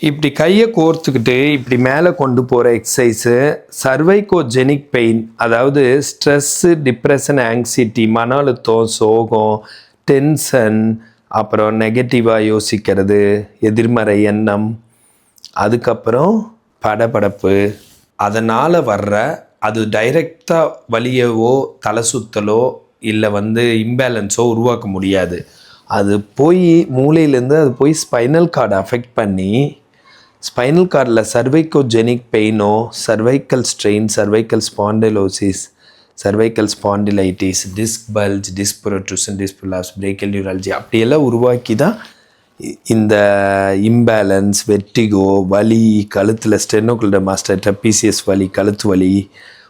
இப்படி கையை கோர்த்துக்கிட்டு இப்படி மேலே கொண்டு போகிற எக்ஸசைஸு சர்வைகோஜெனிக் பெயின் அதாவது ஸ்ட்ரெஸ்ஸு டிப்ரெஷன் ஆங்ஸைட்டி மன அழுத்தம் சோகம் டென்ஷன் அப்புறம் நெகட்டிவாக யோசிக்கிறது எதிர்மறை எண்ணம் அதுக்கப்புறம் படபடப்பு. அதனால் வர்ற அது டைரெக்டாக வலியவோ தலை சுத்தலோ இல்லை வந்து இம்பேலன்ஸோ உருவாக்க முடியாது. அது போய் மூளையிலேருந்து அது போய் ஸ்பைனல் கார்டை அஃபெக்ட் பண்ணி ஸ்பைனல் கார்டில் cervicogenic பெயினோ cervical strain cervical spondylosis cervical spondylitis disc bulge disc protrusion disc prolapse brachial neurology அப்படியெல்லாம் உருவாக்கி தான் இந்த இம்பேலன்ஸ் வெட்டிகோ வலி கழுத்தில் ஸ்டெனோகுல்ட மாஸ்டர் பிசிஎஸ் வலி கழுத்து வலி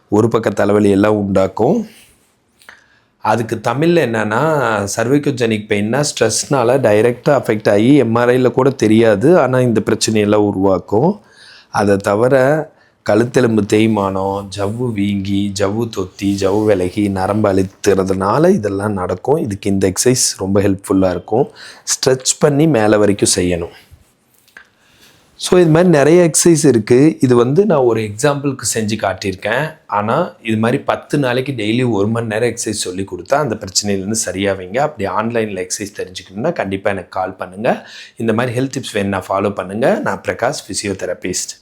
ஒரு பக்க தலைவலி எல்லாம் உண்டாக்கும். அதுக்கு தமிழில் என்னென்னா சர்வைக்கோஜெனிக் பெயின்னா ஸ்ட்ரெஸ்னால் டைரெக்டாக அஃபெக்ட் ஆகி எம்ஆர்ஐயில் கூட தெரியாது. ஆனால் இந்த பிரச்சனையெல்லாம் உருவாக்கும். அதை தவிர கழுத்தெலும்பு தேய்மானம் ஜவ்வு வீங்கி ஜவ்வு தொத்தி ஜவ்வு விலகி நரம்பு அழுத்துறதுனால இதெல்லாம் நடக்கும். இதுக்கு இந்த எக்ஸசைஸ் ரொம்ப ஹெல்ப்ஃபுல்லாக இருக்கும். ஸ்ட்ரெச் பண்ணி மேலே வரைக்கும் செய்யணும். ஸோ இது மாதிரி நிறைய எக்ஸசைஸ் இருக்குது இது வந்து நான் ஒரு எக்ஸாம்பிளுக்கு செஞ்சு காட்டியிருக்கேன். ஆனால் இது மாதிரி பத்து நாளைக்கு டெய்லி ஒரு மணி நேரம் எக்ஸசைஸ் சொல்லி கொடுத்தா அந்த பிரச்சனையிலேருந்து சரியாவீங்க. அப்படி ஆன்லைனில் எக்ஸசைஸ் தெரிஞ்சுக்கணுன்னா கண்டிப்பாக எனக்கு கால் பண்ணுங்கள் இந்த மாதிரி ஹெல்த் டிப்ஸ் வேணும்னா ஃபாலோ பண்ணுங்கள் நான் பிரகாஷ் ஃபிசியோதெரபிஸ்ட்